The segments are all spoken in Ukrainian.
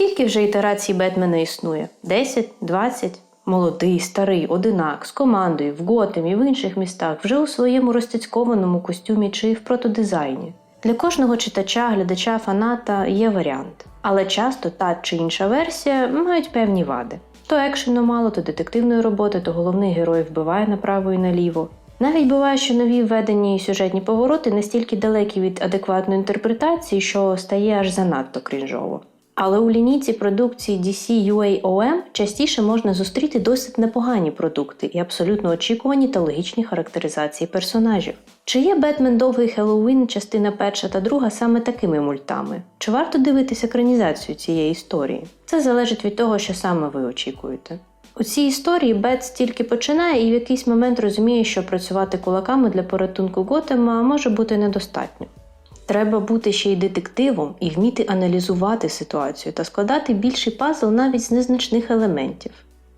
Скільки вже ітерацій Бетмена існує? 10? 20? Молодий, старий, одинак, з командою, в Готемі, в інших містах, вже у своєму розтяцькованому костюмі чи в протодизайні. Для кожного читача, глядача, фаната є варіант. Але часто та чи інша версія мають певні вади. То екшену мало, то детективної роботи, то головний герой вбиває направо і наліво. Навіть буває, що нові введені сюжетні повороти настільки далекі від адекватної інтерпретації, що стає аж занадто крінжово. Але у лінійці продукції DC UAOM частіше можна зустріти досить непогані продукти і абсолютно очікувані та логічні характеризації персонажів. Чи є Бетмен Довгий Хеллоуін, частина перша та друга саме такими мультами? Чи варто дивитися екранізацію цієї історії? Це залежить від того, що саме ви очікуєте. У цій історії Бет тільки починає і в якийсь момент розуміє, що працювати кулаками для порятунку Готема може бути недостатньо. Треба бути ще й детективом і вміти аналізувати ситуацію та складати більший пазл навіть з незначних елементів.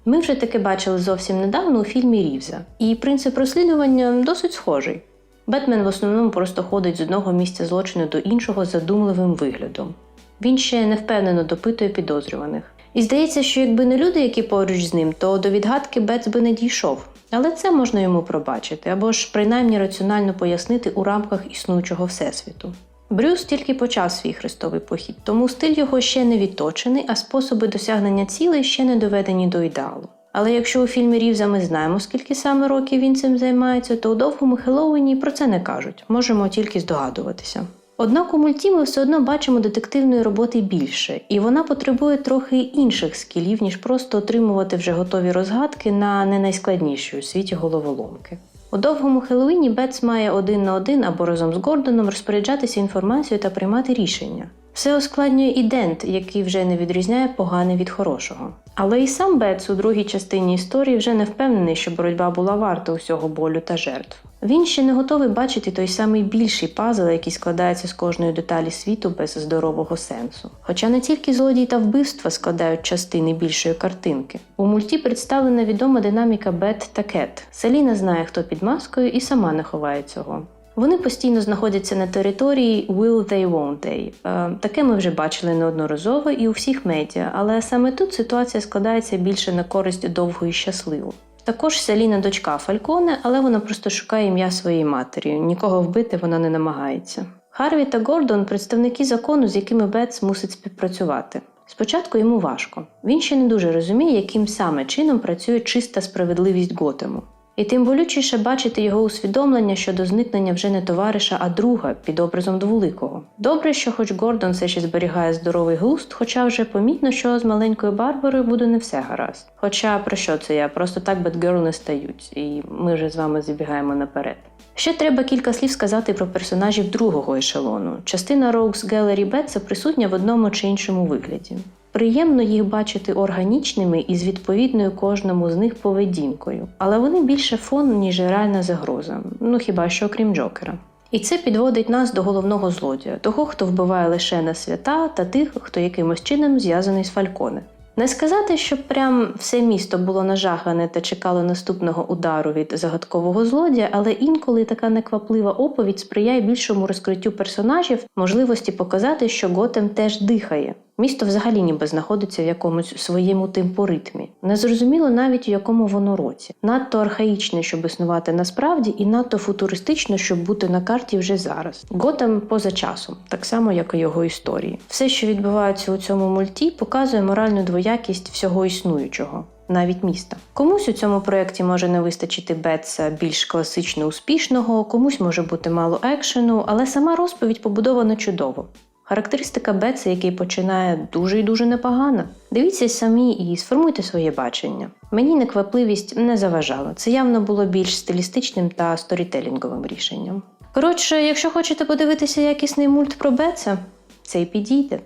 Ми вже таке бачили зовсім недавно у фільмі Рівза, і принцип розслідування досить схожий. Бетмен в основному просто ходить з одного місця злочину до іншого задумливим виглядом. Він ще невпевнено допитує підозрюваних. І здається, що якби не люди, які поруч з ним, то до відгадки Бетс би не дійшов. Але це можна йому пробачити або ж принаймні раціонально пояснити у рамках існуючого всесвіту. Брюс тільки почав свій хрестовий похід, тому стиль його ще не відточений, а способи досягнення цілей ще не доведені до ідеалу. Але якщо у фільмі Рівза ми знаємо, скільки саме років він цим займається, то у довгому Хеллоуіні про це не кажуть, можемо тільки здогадуватися. Однак у мульті ми все одно бачимо детективної роботи більше, і вона потребує трохи інших скілів, ніж просто отримувати вже готові розгадки на не найскладніші у світі головоломки. У довгому Хеллоуіні Бетс має один на один або разом з Гордоном розпоряджатися інформацією та приймати рішення. Все ускладнює ідент, який вже не відрізняє погане від хорошого. Але і сам Бетс у другій частині історії вже не впевнений, що боротьба була варта усього болю та жертв. Він ще не готовий бачити той самий більший пазл, який складається з кожної деталі світу без здорового сенсу. Хоча не тільки злодії та вбивства складають частини більшої картинки. У мульті представлена відома динаміка Бет та Кет. Селіна знає, хто під маскою, і сама не ховає цього. Вони постійно знаходяться на території will they, won't they. Е, Таке ми вже бачили неодноразово і у всіх медіа, але саме тут ситуація складається більше на користь довго і щасливо. Також Селіна дочка Фальконе, але вона просто шукає ім'я своєї матері. Нікого вбити вона не намагається. Харві та Гордон представники закону, з якими Бетс мусить співпрацювати. Спочатку йому важко. Він ще не дуже розуміє, яким саме чином працює чиста справедливість Готему. І тим болючіше бачити його усвідомлення щодо зникнення вже не товариша, а друга під образом дволикого. Добре, що хоч Гордон все ще зберігає здоровий глузд, хоча вже помітно, що з маленькою Барбарою буде не все гаразд. Хоча про що це я? Просто так Бетгерл не стають, і ми вже з вами забігаємо наперед. Ще треба кілька слів сказати про персонажів другого ешелону. Частина Rogues Gallery Бетса присутня в одному чи іншому вигляді. Приємно їх бачити органічними і з відповідною кожному з них поведінкою, але вони більше фон, ніж реальна загроза, ну хіба що окрім Джокера. І це підводить нас до головного злодія, того, хто вбиває лише на свята та тих, хто якимось чином зв'язаний з Фальконе. Не сказати, що прям все місто було нажахане та чекало наступного удару від загадкового злодія, але інколи така некваплива оповідь сприяє більшому розкриттю персонажів, можливості показати, що Готем теж дихає. Місто взагалі ніби знаходиться в якомусь своєму темпоритмі. Незрозуміло навіть у якому воно році. Надто архаїчне, щоб існувати насправді, і надто футуристично, щоб бути на карті вже зараз. Готем поза часом, так само як і його історії. Все, що відбувається у цьому мульті, показує моральну двоякість всього існуючого. Навіть міста. Комусь у цьому проєкті може не вистачити Бетса більш класично успішного, комусь може бути мало екшену, але сама розповідь побудована чудово. Характеристика Бетса, який починає дуже і дуже непогано. Дивіться самі і сформуйте своє бачення. Мені неквапливість не заважала. Це явно було більш стилістичним та сторітелінговим рішенням. Коротше, якщо хочете подивитися якісний мульт про Беца, це й підійде.